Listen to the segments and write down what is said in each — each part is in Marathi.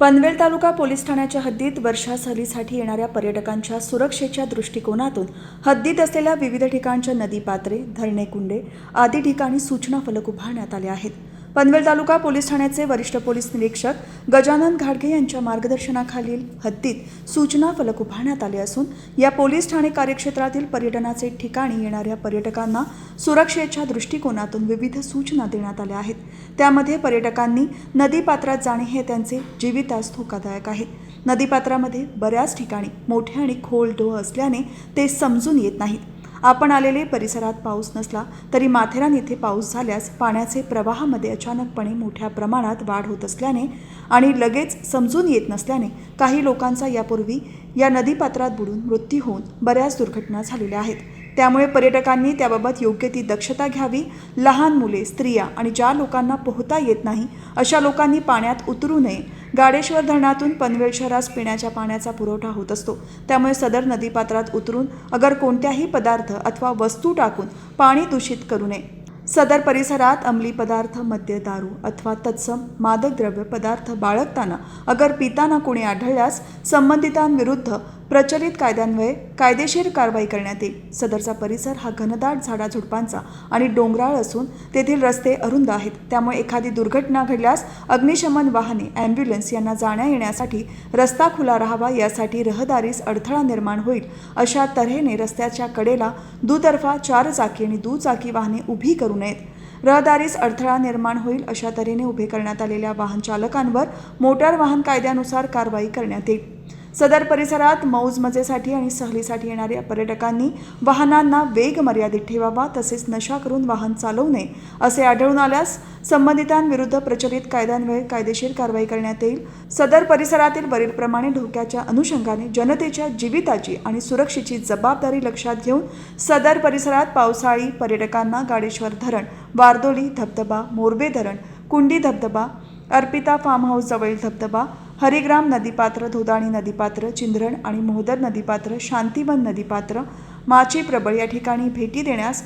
पनवेल तालुका पोलीस ठाण्याच्या हद्दीत वर्षा सहलीसाठी येणाऱ्या पर्यटकांच्या सुरक्षेच्या दृष्टिकोनातून हद्दीत असलेल्या विविध ठिकाणच्या नदीपात्रे धरणे कुंडे आदी ठिकाणी सूचना फलक उभारण्यात आले आहेत. पनवेल तालुका पोलीस ठाण्याचे वरिष्ठ पोलीस निरीक्षक गजानन घाडगे यांच्या मार्गदर्शनाखालील हद्दीत सूचना फलक उभारण्यात आले असून या पोलीस ठाणे कार्यक्षेत्रातील पर्यटनाचे ठिकाणी येणाऱ्या पर्यटकांना सुरक्षेच्या दृष्टिकोनातून विविध सूचना देण्यात आल्या आहेत. त्यामध्ये पर्यटकांनी नदीपात्रात जाणे हे त्यांचे जीवितास धोकादायक आहे. नदीपात्रामध्ये बऱ्याच ठिकाणी मोठे आणि खोल डोह असल्याने ते समजून येत नाहीत. आपण आलेले परिसरात पाऊस नसला तरी माथेरान येथे पाऊस झाल्यास पाण्याचे प्रवाहामध्ये अचानकपणे मोठ्या प्रमाणात वाढ होत असल्याने आणि लगेच समजून येत नसल्याने काही लोकांचा यापूर्वी या नदीपात्रात बुडून मृत्यू होऊन बऱ्याच दुर्घटना झालेल्या आहेत. त्यामुळे पर्यटकांनी त्याबाबत योग्य ती दक्षता घ्यावी. लहान मुले स्त्रिया आणि ज्या लोकांना पोहता येत नाही अशा लोकांनी पाण्यात उतरू नये. गाडेश्वर धरणातून पनवेल शहरास पिण्याच्या पाण्याचा पुरवठा होत असतो. त्यामुळे सदर नदीपात्रात उतरून अगर कोणत्याही पदार्थ अथवा वस्तू टाकून पाणी दूषित करू नये. सदर परिसरात अंमली पदार्थ मद्य दारू अथवा तत्सम मादक द्रव्य पदार्थ बाळगताना अगर पिताना कोणी आढळल्यास संबंधितांविरुद्ध प्रचलित कायद्यान्वये कायदेशीर कारवाई करण्यात येईल. सदरचा परिसर हा घनदाट झाडाझुडपांचा आणि डोंगराळ असून तेथील रस्ते अरुंद आहेत. त्यामुळे एखादी दुर्घटना घडल्यास अग्निशमन वाहने ॲम्ब्युलन्स यांना जाण्या येण्यासाठी रस्ता खुला राहावा यासाठी रहदारीस अडथळा निर्माण होईल अशा तऱ्हेने रस्त्याच्या कडेला दुतर्फा चार चाकी आणि दुचाकी वाहने उभी करू नयेत. रहदारीस अडथळा निर्माण होईल अशा तऱ्हेने उभे करण्यात आलेल्या वाहन चालकांवर मोटार वाहन कायद्यानुसार कारवाई करण्यात येईल. सदर परिसरात मौज मजेसाठी आणि सहलीसाठी येणाऱ्या पर्यटकांनी वाहनांना वेग मर्यादित ठेवावा तसेच नशा करून वाहन चालवू नये असे आढळून आल्यास संबंधितांविरुद्ध प्रचलित कायद्यान्वये कायदेशीर कारवाई करण्यात येईल. सदर परिसरातील वरीलप्रमाणे धोक्याच्या अनुषंगाने जनतेच्या जीविताची आणि सुरक्षेची जबाबदारी लक्षात घेऊन सदर परिसरात पावसाळी पर्यटकांना गाडेश्वर धरण वारदोली धबधबा मोरबे धरण कुंडी धबधबा अर्पिता फार्म हाऊस जवळील धबधबा हरिग्राम नदीपात्र धोदाणी नदीपात्र चिंधरण आणि मोहदर नदीपात्र शांतिवन नदीपात्र माची प्रबळ या ठिकाणी भेटी देण्यास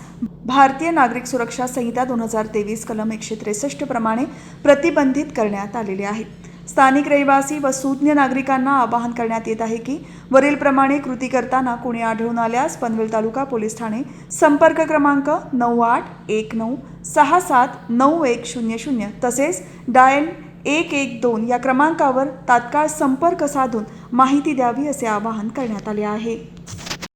भारतीय नागरिक सुरक्षा संहिता दोन हजार तेवीस कलम एकशे त्रेसष्ट प्रमाणे प्रतिबंधित करण्यात आलेले आहे. स्थानिक रहिवासी व सुज्ञ नागरिकांना आवाहन करण्यात येत आहे की वरीलप्रमाणे कृती करताना कोणी आढळून आल्यास पनवेल तालुका पोलीस ठाणे संपर्क क्रमांक नऊ आठ एक नऊ सहा सात नऊ एक शून्य शून्य तसेच डायल एक एक दोन या क्रमांकावर तात्काळ संपर्क साधून माहिती द्यावी असे आवाहन करण्यात आले आहे.